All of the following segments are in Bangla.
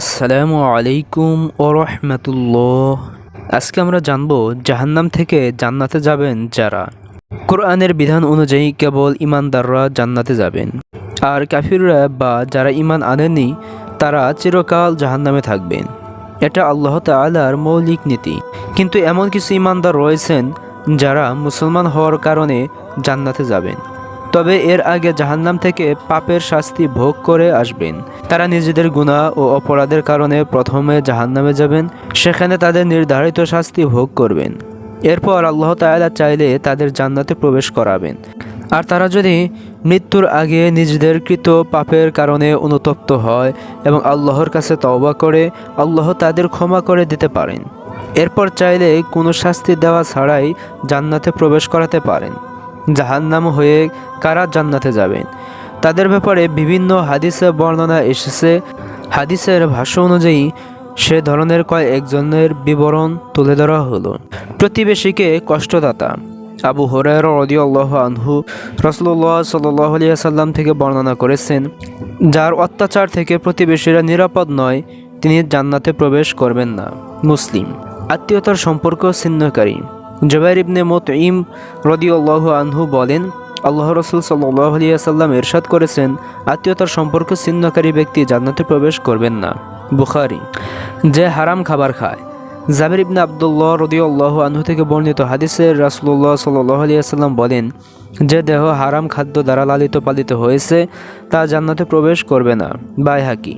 আসসালামু আলাইকুম ও রহমতুল্লাহ। আজকে আমরা জানব জাহান্নাম থেকে জান্নাতে যাবেন যারা। কোরআনের বিধান অনুযায়ী কেবল ইমানদাররা জান্নাতে যাবেন। আর কাফিররা বা যারা ইমান আনেননি, তারা চিরকাল জাহান্নামে থাকবেন। এটা আল্লাহ তাআলার মৌলিক নীতি। কিন্তু এমন কিছু ইমানদার রয়েছেন যারা মুসলমান হওয়ার কারণে জান্নাতে যাবেন। তবে এর আগে জাহান্নাম থেকে পাপের শাস্তি ভোগ করে আসবেন। তারা নিজেদের গুনাহ ও অপরাধের কারণে প্রথমে জাহান্নামে যাবেন, সেখানে তাদের নির্ধারিত শাস্তি ভোগ করবেন। এরপর আল্লাহ তাআলা চাইলে তাদের জান্নাতে প্রবেশ করাবেন। আর তারা যদি মৃত্যুর আগে নিজেদের কৃত পাপের কারণে অনুতপ্ত হয় এবং আল্লাহর কাছে তওবা করে, আল্লাহ তাদের ক্ষমা করে দিতে পারেন। এরপর চাইলে কোনো শাস্তি দেওয়া ছাড়াই জান্নাতে প্রবেশ করাতে পারেন। জাহান্নাম হয়ে কারা জান্নাতে যাবেন? তাদের ব্যাপারে বিভিন্ন হাদিসে বর্ণনা এসেছে। হাদিসের ভাষ্য অনুযায়ী, সে ধরনের কয়েকজনের বিবরণ তুলে ধরা হলো। প্রতিবেশীকে কষ্টদাতা আবু হরার রদি আল্লাহ আনহু রসুল্লাহ সাল্লাম থেকে বর্ণনা করেছেন, যার অত্যাচার থেকে প্রতিবেশীরা নিরাপদ নয়, তিনি জান্নাতে প্রবেশ করবেন না। মুসলিম আত্মীয়তার সম্পর্ক ছিন্নকারী। জবাইর ইবনে মতঈম রদিউল্লাহ আনহু বলেন, আল্লাহ রসুল সাল্লাহ আলিয়াল্লাম এরশাদ করেছেন, আত্মীয়তার সম্পর্ক ছিন্নকারী ব্যক্তি জান্নাতে প্রবেশ করবেন না। বুখারি, যে হারাম খাবার খায়। জাবির ইবনে আবদুল্লাহ রদিউল্লাহ আনহু থেকে বর্ণিত হাদিসের রাসুল্লাহ সাল্লাহ আলিয়াল্লাম বলেন, যে দেহ হারাম খাদ্য দ্বারা লালিত পালিত হয়েছে, তা জান্নাতে প্রবেশ করবে না। বাই হাকি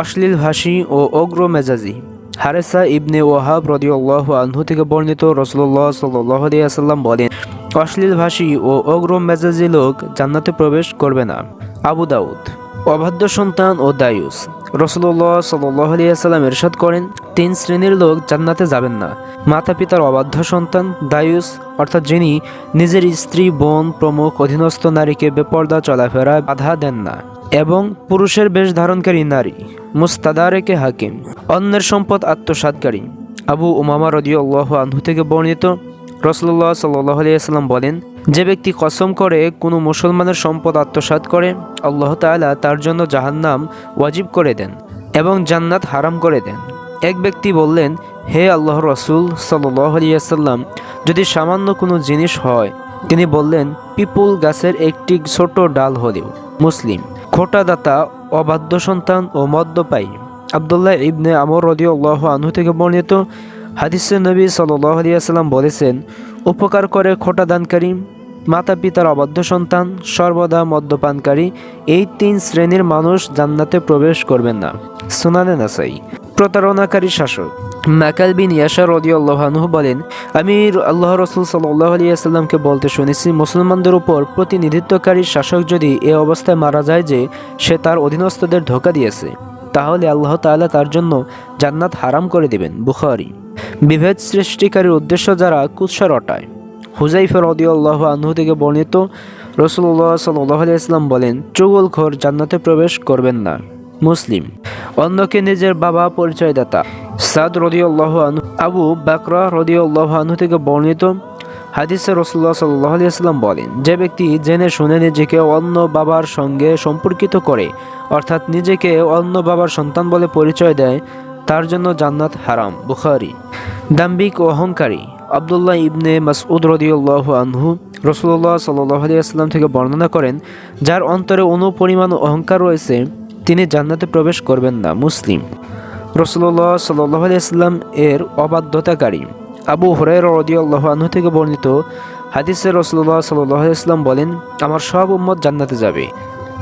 অশ্লীল ভাষী ও অগ্র মেজাজি হারেসা ইবনে ওয়াহাব রদিউল্লাহ আনহু থেকে বর্ণিত রসুল্লাহ সাল্লাহ বলেন, অশ্লীল ভাষী ও অগ্র মেজাজি লোক জান্নাতে প্রবেশ করবে না। আবু দাউদ, অবাধ্য সন্তান ও দায়ুস। রসুল্লাহ সাল্লাহ আলিয়া সাল্লাম এরশাদ করেন তিন শ্রেণির লোক জান্নাতে যাবেন না। মাতা পিতার অবাধ্য সন্তান, দায়ুস, অর্থাৎ যিনি নিজের স্ত্রী, বোন, প্রমুখ, অধীনস্থ নারীকে বেপর্দা চলাফেরায় বাধা দেন না এবং পুরুষের বেশ ধারণকারী নারী, মুস্তাদারেকে হাকিম। অন্যের সম্পদ আত্মসাতকারী আবু উমামা রদিউল্লাহ আনহু থেকে বর্ণিত রসল্লাহ সাল্লাহ আলিয়াল্লাম বলেন, যে ব্যক্তি কসম করে কোনো মুসলমানের সম্পদ আত্মসাৎ করে, আল্লাহ তাআলা তার জন্য জাহান্নাম ওয়াজিব করে দেন এবং জান্নাত হারাম করে দেন। এক ব্যক্তি বললেন, হে আল্লাহ রসুল আলিয়াল্লাম যদি সামান্য কোনো জিনিস হয়? তিনি বললেন, পিপুল গাছের একটি ছোট ডাল হলেও মুসলিম খোটাদাতা অবাধ্য সন্তান ও মদ্যপায়ী। আবদুল্লাহ ইবনে আমর রদিউল্লাহ আনহু থেকে বর্ণিত হাদিসে নবী সাল্লাহ বলেছেন, উপকার করে খোটা দানকারী, মাতা পিতার অবাধ্য সন্তান, সর্বদা মদ্যপানকারী, এই তিন শ্রেণির মানুষ জান্নাতে প্রবেশ করবেন না। সুনানে নাসাই। প্রতারণাকারী শাসক। মাকাল বিন ইয়াসা রদিউল্লাহানহু বলেন আমি আল্লাহ রসুল সাল্লাহ আলিয়াল্লামকে বলতে শুনেছি, মুসলমানদের উপর প্রতিনিধিত্বকারী শাসক যদি এ অবস্থায় মারা যায় যে সে তার অধীনস্থদের ধোকা দিয়েছে, তাহলে আল্লাহ তাআলা তার জন্য জান্নাত হারাম করে দেবেন। বুখারি। বিভেদ সৃষ্টিকারীর উদ্দেশ্য যারা কুৎসা রটায়। হুজাইফা রদিউল্লাহ আনহু থেকে বর্ণিত রসুল্লাহ সাল্লাহ আলিয়াল্লাম বলেন, চুগলখোর জান্নাতে প্রবেশ করবেন না। মুসলিম। অন্যকে নিজের বাবা পরিচয়দাতা। সাদ রদিউল্লাহ আনহু, আবু বাকরা রদিউল্লাহ আনহু থেকে বর্ণিত হাদিসে রসুল্লাহ সাল্লাহ আলিয়াল্লাম বলেন, যে ব্যক্তি জেনে শুনে নিজেকে অন্য বাবার সঙ্গে সম্পর্কিত করে, অর্থাৎ নিজেকে অন্য বাবার সন্তান বলে পরিচয় দেয়, তার জন্য জান্নাত হারাম। বুখারি। দাম্বিক ও অহংকারী। আবদুল্লাহ ইবনে মাসউদ রদিউল্লাহ আনহু রসুল্লাহ সাল্লাহ আলিয়াল্লাম থেকে বর্ণনা করেন, যার অন্তরে অনুপরিমাণ অহংকার রয়েছে তিনি জান্নাতে প্রবেশ করবেন না, মুসলিম। রসুল্লাহ সাল্লাহ আলিয়াল্লাম এর অবাধ্যতাকারী। আবু হরাই রদিউল্লাহ আনহু থেকে বর্ণিত হাদিসে রসুল্লাহ সাল্লাহ ইসলাম বলেন, আমার সব উম্মত জান্নাতে যাবে।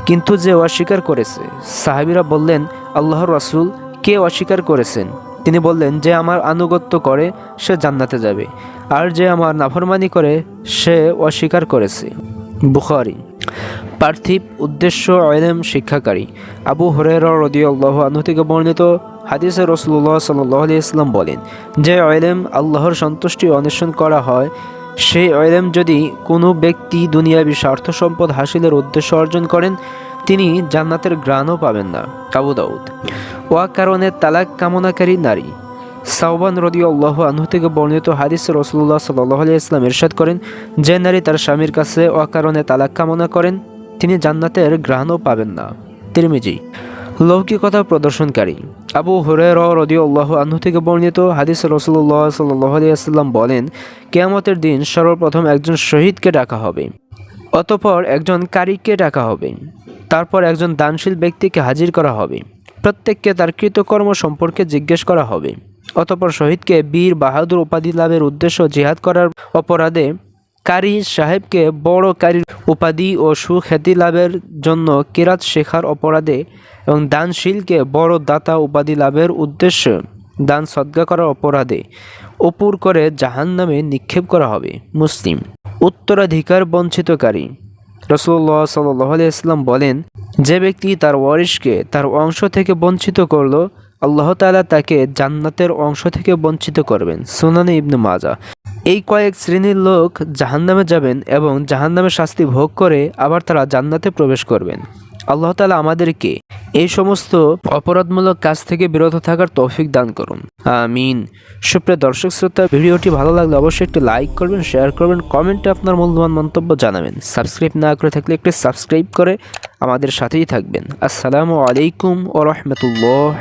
কিন্তু যে অস্বীকার করেছে, সাহাবিরা বললেন, আল্লাহর রাসূল কে অস্বীকার করেছেন? তিনি বললেন, যে আমার আনুগত্য করে, সে জান্নাতে যাবে। আর যে আমার নাফরমানি করে, সে অস্বীকার করেছে। বুখারি। পার্থিব উদ্দেশ্য আলেম শিক্ষাকারী। আবু হরের রদিউল্লাহ আনহু থেকে বর্ণিত হাদিসে রসুল্লাহ সাল্লাহ ইসলাম বলেন, যে আলেম আল্লাহর সন্তুষ্টি অন্বেষণ করা হয়, সেই আলেম যদি কোনো ব্যক্তি দুনিয়াবী স্বার্থ সম্পদ হাসিলের উদ্দেশ্য অর্জন করেন, তিনি জান্নাতের গ্রাণও পাবেন না। আবু দাউদ, ওয়া কারণে তালাক কামনাকারী নারী। সাউবান রদি আল্লাহ আনহু থেকে বর্ণিত হাদিস রসুল্লাহ সাল্লাহ ইসলাম ইরশাদ করেন, যে নারী তার স্বামীর কাছে অকারণে তালাক কামনা করেন তিনি জান্নাতের গ্রহণও পাবেন না। তিরমিজি, লৌকিকতা প্রদর্শনকারী আবু হুরের রদিউল্লাহ আহ্ন থেকে বর্ণিত হাদিস রসুল্লাহ সাল্লাহ বলেন, কেয়ামতের দিন সর্বপ্রথম একজন শহীদকে ডাকা হবে, অতপর একজন কারিককে ডাকা হবে, তারপর একজন দানশীল ব্যক্তিকে হাজির করা হবে, প্রত্যেককে তার কৃতকর্ম সম্পর্কে জিজ্ঞেস করা হবে, অতপর শহীদকে বীর বাহাদুর উপাধি লাভের উদ্দেশ্য জিহাদ করার অপরাধে কারি সাহেবকে বড় কারির উপাধি ও সুখ্যাতি লাভের জন্য কেরাত শেখার অপরাধে এবং দানশীলকে বড় দাতা উপাধি লাভের উদ্দেশ্যে দান সদ্গা করার অপরাধে অপুর করে জাহান নামে নিক্ষেপ করা হবে। মুসলিম উত্তরাধিকার বঞ্চিতকারী রসুল্লাহ সাল্লি ইসলাম বলেন, যে ব্যক্তি তার ওয়ারিশকে তার অংশ থেকে বঞ্চিত করল, আল্লাহ তাআলা তাকে জান্নাতের অংশ থেকে বঞ্চিত করবেন। সুনানি ইবনু মাজা এই কয়েক শ্রেণির লোক জাহান্নামে যাবেন এবং জাহান্নামের শাস্তি ভোগ করে আবার তারা জান্নাতে প্রবেশ করবেন। আল্লাহ তালা আমাদেরকে এই সমস্ত অপরাধমূলক কাজ থেকে বিরত থাকার তৌফিক দান করুন। আমিন। সুপ্রিয় দর্শক শ্রোতা, ভিডিওটি ভালো লাগলে অবশ্যই একটি লাইক করবেন, শেয়ার করবেন, কমেন্টে আপনার মূল্যবান মন্তব্য জানাবেন। সাবস্ক্রাইব না করে থাকলে একটি সাবস্ক্রাইব করে আমাদের সাথেই থাকবেন। আসসালামু আলাইকুম ও রহমতুল্লাহ।